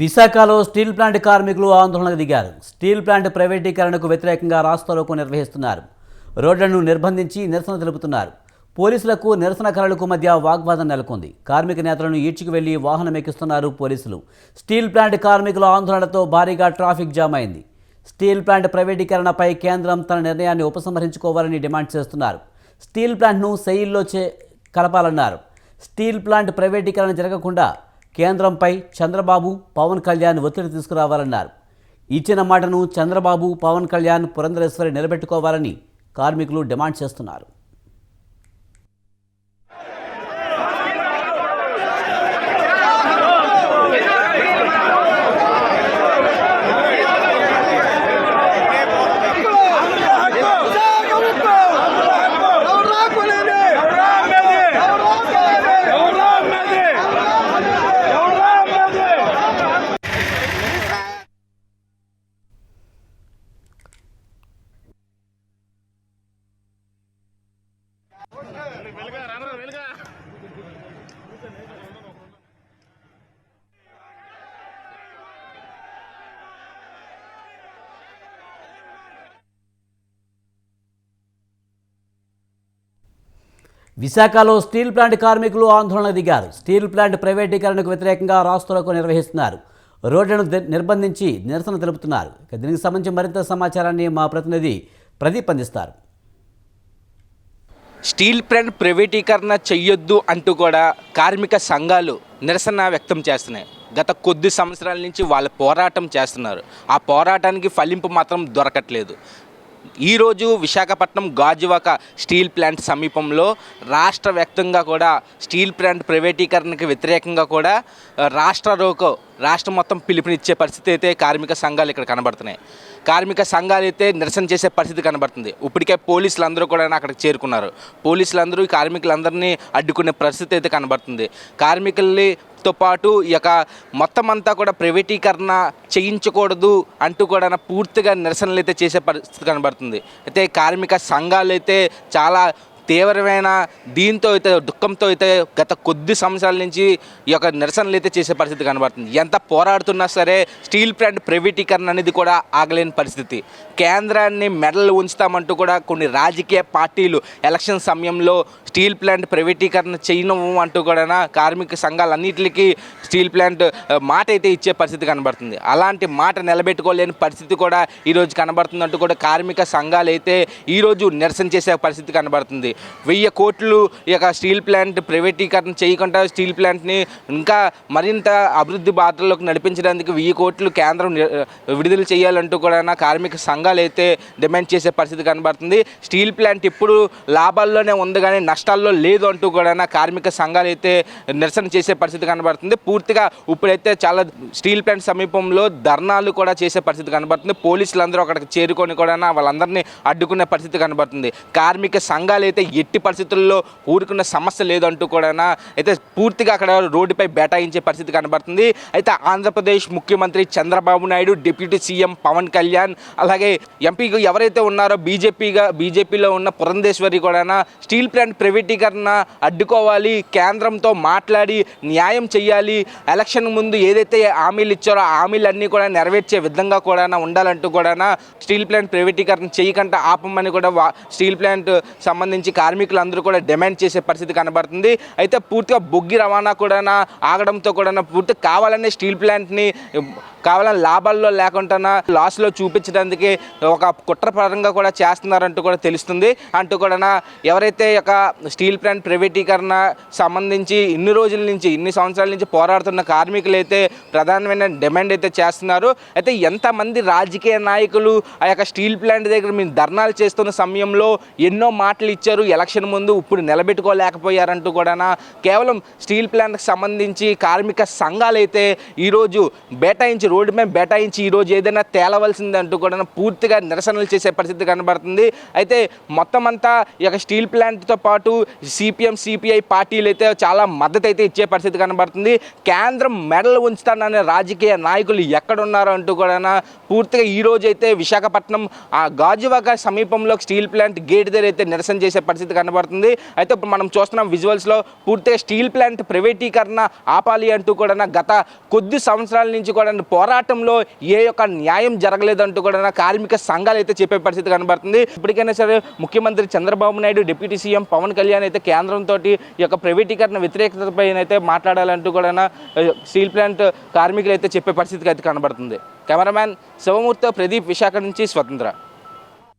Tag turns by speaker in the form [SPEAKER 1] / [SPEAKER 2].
[SPEAKER 1] విశాఖలో steel plant కార్మికులు ఆందోళనకు దిగారు. స్టీల్ ప్లాంట్ ప్రైవేటీకరణకు వ్యతిరేకంగా రాస్తారోకో నిర్వహిస్తున్నారు. రోడ్లను నిర్బంధించి నిరసన తెలుపుతున్నారు. పోలీసులకు నిరసనకారులకు మధ్య వాగ్వాదం నెలకొంది. కార్మిక నేతలను ఈడ్చుకు వెళ్ళి వాహనం ఎక్కిస్తున్నారు పోలీసులు. స్టీల్ ప్లాంట్ కార్మికుల ఆందోళనతో భారీగా ట్రాఫిక్ జామ్ అయింది. స్టీల్ ప్లాంట్ ప్రైవేటీకరణపై కేంద్రం తన నిర్ణయాన్ని ఉపసంహరించుకోవాలని డిమాండ్ చేస్తున్నారు. స్టీల్ ప్లాంట్ను సెయిల్లో చే కలపాలన్నారు. స్టీల్ ప్లాంట్ ప్రైవేటీకరణ జరగకుండా కేంద్రంపై చంద్రబాబు పవన్ కళ్యాణ్ ఒత్తిడి తీసుకురావాలన్నారు. ఇచ్చిన మాటను చంద్రబాబు పవన్ కళ్యాణ్ పురంధరేశ్వరి నిలబెట్టుకోవాలని కార్మికులు డిమాండ్ చేస్తున్నారు. విశాఖలో స్టీల్ ప్లాంట్ కార్మికులు ఆందోళన దిగారు. స్టీల్ ప్లాంట్ ప్రైవేటీకరణకు వ్యతిరేకంగా రాస్తులకు నిర్వహిస్తున్నారు. రోడ్లను నిర్బంధించి నిరసన తెలుపుతున్నారు. దీనికి సంబంధించి మరింత సమాచారాన్ని మా ప్రతినిధి ప్రదీప్ అందిస్తారు.
[SPEAKER 2] స్టీల్ ప్లాంట్ ప్రైవేటీకరణ చెయ్యొద్దు అంటూ కూడా కార్మిక సంఘాలు నిరసన వ్యక్తం చేస్తున్నాయి. గత కొద్ది సంవత్సరాల నుంచి వాళ్ళ పోరాటం చేస్తున్నారు. ఆ పోరాటానికి ఫలింపు మాత్రం దొరకట్లేదు. ఈరోజు విశాఖపట్నం గాజువాక స్టీల్ ప్లాంట్ సమీపంలో రాష్ట్ర వ్యాప్తంగా కూడా స్టీల్ ప్లాంట్ ప్రైవేటీకరణకు వ్యతిరేకంగా కూడా రాష్ట్ర రోకో రాష్ట్రం మొత్తం పిలుపునిచ్చే పరిస్థితి అయితే కార్మిక సంఘాలు ఇక్కడ కనబడుతున్నాయి. కార్మిక సంఘాలు అయితే నిరసన చేసే పరిస్థితి కనబడుతుంది. ఇప్పటికే పోలీసులు అందరూ కూడా అక్కడికి చేరుకున్నారు. పోలీసులందరూ ఈ కార్మికులందరినీ అడ్డుకునే పరిస్థితి అయితే కనబడుతుంది. కార్మికుల్ని తో పాటు ఈ యొక్క మొత్తం అంతా కూడా ప్రైవేటీకరణ చేయించకూడదు అంటూ కూడా పూర్తిగా నిరసనలు అయితే చేసే పరిస్థితి కనబడుతుంది. అయితే కార్మిక సంఘాలు అయితే చాలా తీవ్రమైన దీంతో అయితే దుఃఖంతో అయితే గత కొద్ది సంవత్సరాల నుంచి ఈ యొక్క నిరసనలు అయితే చేసే పరిస్థితి కనబడుతుంది. ఎంత పోరాడుతున్నా సరే స్టీల్ ప్లాంట్ ప్రైవేటీకరణ అనేది కూడా ఆగలేని పరిస్థితి. కేంద్రాన్ని మెడలు ఉంచుతామంటూ కూడా కొన్ని రాజకీయ పార్టీలు ఎలక్షన్ సమయంలో స్టీల్ ప్లాంట్ ప్రైవేటీకరణ చేయను అంటూ కూడా కార్మిక సంఘాలన్నింటికి స్టీల్ ప్లాంట్ మాట అయితే ఇచ్చే పరిస్థితి కనబడుతుంది. అలాంటి మాట నిలబెట్టుకోలేని పరిస్థితి కూడా ఈరోజు కనబడుతుందంటూ కూడా కార్మిక సంఘాలు అయితే ఈరోజు నిరసన చేసే పరిస్థితి కనబడుతుంది. వెయ్యి కోట్లు ఈ యొక్క స్టీల్ ప్లాంట్ ప్రైవేటీకరణ చేయకుండా స్టీల్ ప్లాంట్ని ఇంకా మరింత అభివృద్ధి బాటల్లోకి నడిపించడానికి వెయ్యి కోట్లు కేంద్రం విడుదల చేయాలంటూ కూడా కార్మిక సంఘాలు అయితే డిమాండ్ చేసే పరిస్థితి కనబడుతుంది. స్టీల్ ప్లాంట్ ఇప్పుడు లాభాల్లోనే ఉంది కానీ నష్టాల్లో లేదు అంటూ కూడా కార్మిక సంఘాలు అయితే నిరసన చేసే పరిస్థితి కనబడుతుంది. పూర్తిగా ఇప్పుడైతే చాలా స్టీల్ ప్లాంట్ సమీపంలో ధర్నాలు కూడా చేసే పరిస్థితి కనబడుతుంది. పోలీసులు అందరూ అక్కడికి చేరుకొని కూడా వాళ్ళందరినీ అడ్డుకునే పరిస్థితి కనబడుతుంది. కార్మిక సంఘాలు అయితే ఎట్టి పరిస్థితుల్లో ఊరుకున్న సమస్య లేదంటూ కూడా అయితే పూర్తిగా అక్కడ రోడ్డుపై బేటాయించే పరిస్థితి కనబడుతుంది. అయితే ఆంధ్రప్రదేశ్ ముఖ్యమంత్రి చంద్రబాబు నాయుడు డిప్యూటీ సీఎం పవన్ కళ్యాణ్ అలాగే ఎంపీగా ఎవరైతే ఉన్నారో బీజేపీగా బీజేపీలో ఉన్న పురంధేశ్వరి కూడా స్టీల్ ప్లాంట్ ప్రైవేటీకరణ అడ్డుకోవాలి కేంద్రంతో మాట్లాడి న్యాయం చేయాలి ఎలక్షన్ ముందు ఏదైతే హామీలు ఇచ్చారో హామీలన్నీ కూడా నెరవేర్చే విధంగా కూడా ఉండాలంటూ కూడా స్టీల్ ప్లాంట్ ప్రైవేటీకరణ చేయకుండా ఆపమని కూడా స్టీల్ ప్లాంట్ సంబంధించి కార్మికులందరూ కూడా డిమాండ్ చేసే పరిస్థితి కనబడుతుంది. అయితే పూర్తిగా బొగ్గి రవాణా కూడా ఆగడంతో కూడా పూర్తి కావాలనే స్టీల్ ప్లాంట్ని కావాలని లాభాల్లో లేకుండా లాస్లో చూపించడానికి ఒక కుట్రపరంగా కూడా చేస్తున్నారంటూ కూడా తెలుస్తుంది. అంటూ కూడా ఎవరైతే యొక్క స్టీల్ ప్లాంట్ ప్రైవేటీకరణ సంబంధించి ఇన్ని రోజుల నుంచి ఇన్ని సంవత్సరాల నుంచి పోరాడుతున్న కార్మికులు అయితే ప్రధానమైన డిమాండ్ అయితే చేస్తున్నారు. అయితే ఎంతమంది రాజకీయ నాయకులు ఆ యొక్క స్టీల్ ప్లాంట్ దగ్గర మేము ధర్నాలు చేస్తున్న సమయంలో ఎన్నో మాటలు ఇచ్చారు ఎలక్షన్ ముందు ఇప్పుడు నిలబెట్టుకోలేకపోయారంటూ కూడా కేవలం స్టీల్ ప్లాంట్కి సంబంధించి కార్మిక సంఘాలు అయితే ఈరోజు బేటాయించి రోడ్డు మీద బేటాయించి ఈరోజు ఏదైనా తేలవలసింది అంటూ కూడా పూర్తిగా నిరసనలు చేసే పరిస్థితి కనబడుతుంది. అయితే మొత్తం అంతా ఈ యొక్క స్టీల్ ప్లాంట్తో పాటు సిపిఎం సిపిఐ పార్టీలు అయితే చాలా మద్దతు అయితే ఇచ్చే పరిస్థితి కనబడుతుంది. కేంద్రం మెడలు ఉంచుతాననే రాజకీయ నాయకులు ఎక్కడున్నారో అంటూ కూడా పూర్తిగా ఈ రోజు అయితే విశాఖపట్నం ఆ గాజువాక సమీపంలో స్టీల్ ప్లాంట్ గేట్ దగ్గర అయితే నిరసన చేసే పరిస్థితి కనబడుతుంది. అయితే ఇప్పుడు మనం చూస్తున్నాం విజువల్స్లో పూర్తిగా స్టీల్ ప్లాంట్ ప్రైవేటీకరణ ఆపాలి అంటూ కూడా గత కొద్ది సంవత్సరాల నుంచి కూడా పోరాటంలో ఏ యొక్క న్యాయం జరగలేదంటూ కూడా కార్మిక సంఘాలు అయితే చెప్పే పరిస్థితి కనబడుతుంది. ఇప్పటికైనా సరే ముఖ్యమంత్రి చంద్రబాబు నాయుడు డిప్యూటీ సీఎం పవన్ కళ్యాణ్ అయితే కేంద్రంతో ఈ యొక్క ప్రైవేటీకరణ వ్యతిరేకతపై అయితే మాట్లాడాలంటూ కూడా స్టీల్ ప్లాంట్ కార్మికులు అయితే చెప్పే పరిస్థితికి అయితే కనబడుతుంది. కెమెరామ్యాన్ శివమూర్తి ప్రదీప్ విశాఖ నుంచి స్వతంత్ర.